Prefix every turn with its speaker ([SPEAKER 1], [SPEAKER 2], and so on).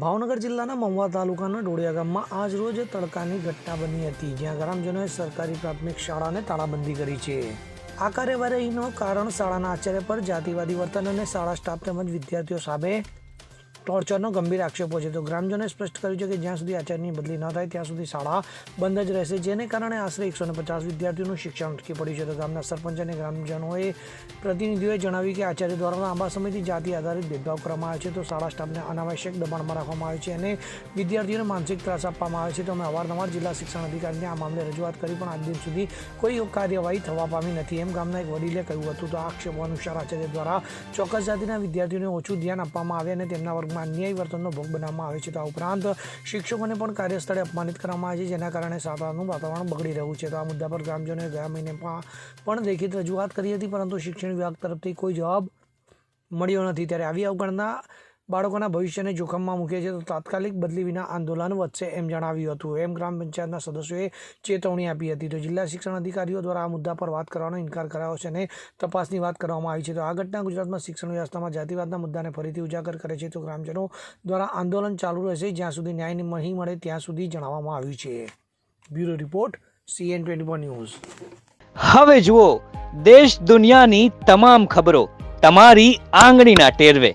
[SPEAKER 1] ભાવનગર જિલ્લાના મહુવા તાલુકાના ડોડિયા ગામમાં આજ રોજ તડકાની ઘટના બની હતી, જ્યાં ગ્રામજનોએ સરકારી પ્રાથમિક શાળાને તાળાબંધી કરી છે. આ કાર્યવાહીનું કારણ શાળાના આચાર્ય પર જાતિવાદી વર્તન અને શાળા સ્ટાફ તેમજ વિદ્યાર્થીઓ સામે ટોર્ચરનો ગંભીર આક્ષેપો છે. તો ગ્રામજનોએ સ્પષ્ટ કર્યું છે કે જ્યાં સુધી આચાર્યની બદલી ન થાય, ત્યાં સુધી શાળા બંધ જ રહેશે. જેને કારણે આશરે એકસો પચાસ વિદ્યાર્થીઓનું શિક્ષણ અટકી પડ્યું છે. તો ગામના સરપંચ અને ગ્રામજનોએ પ્રતિનિધિઓએ જણાવ્યું કે આચાર્ય દ્વારા લાંબા સમયથી જાતિ આધારિત ભેદભાવ કરવામાં આવે છે. તો શાળા સ્ટાફને અનાવશ્યક દબાણમાં રાખવામાં આવે છે અને વિદ્યાર્થીઓને માનસિક ત્રાસ આપવામાં આવે છે. તો અમે અવારનવાર જિલ્લા શિક્ષણ અધિકારીને આ મામલે રજૂઆત કરી, પણ આજ દિન સુધી કોઈ કાર્યવાહી થવા પામી નથી. એમ ગામના એક વડીલે કહ્યું હતું. તો આ આક્ષેપો અનુસાર આચાર્ય દ્વારા ચોક્કસ જાતિના વિદ્યાર્થીઓને ઓછું ધ્યાન આપવામાં આવે અને તેમના વર્ગમાં અન્યાયી વર્તનનો ભોગ બનાવવામાં આવે છે. તો આ ઉપરાંત શિક્ષકોને પણ કાર્યસ્થળે અપમાનિત કરવામાં આવે છે, જેના કારણે શાળાનું વાતાવરણ બગડી રહ્યું છે. તો આ મુદ્દા પર ગ્રામજનોએ ગયા મહિને પણ લેખિત રજૂઆત કરી હતી, પરંતુ શિક્ષણ વિભાગ તરફથી કોઈ જવાબ મળ્યો નથી. ત્યારે આવી અવગણના બાળકોના ભવિષ્યને જોખમમાં મૂકે છે તો તાત્કાલિક બદલી વિના આંદોલન વધશે એમ જણાવ્યું હતું. એમ ગ્રામ પંચાયતના સદસ્યોએ ચેતવણી આપી હતી. તો જિલ્લા શિક્ષણ અધિકારીઓ દ્વારા આ મુદ્દા પર વાત કરવાનો ઇનકાર કરાયો છે અને તપાસની વાત કરવામાં આવી છે. તો આ ઘટના ગુજરાતમાં શિક્ષણ વ્યવસ્થામાં જાતિવાદના મુદ્દાને ફરીથી ઉજાગર કરે છે. તો ગ્રામજનો દ્વારા આંદોલન ચાલુ રહેશે. જ્યાં સુધી ન્યાય નહીં મળે, ત્યાં સુધી જણાવવામાં આવ્યું છે. Bureau report, CN twenty news.
[SPEAKER 2] હવે જુઓ, દેશ દુનિયાની તમામ ખબરો તમારી આંગળીના ટેરવે.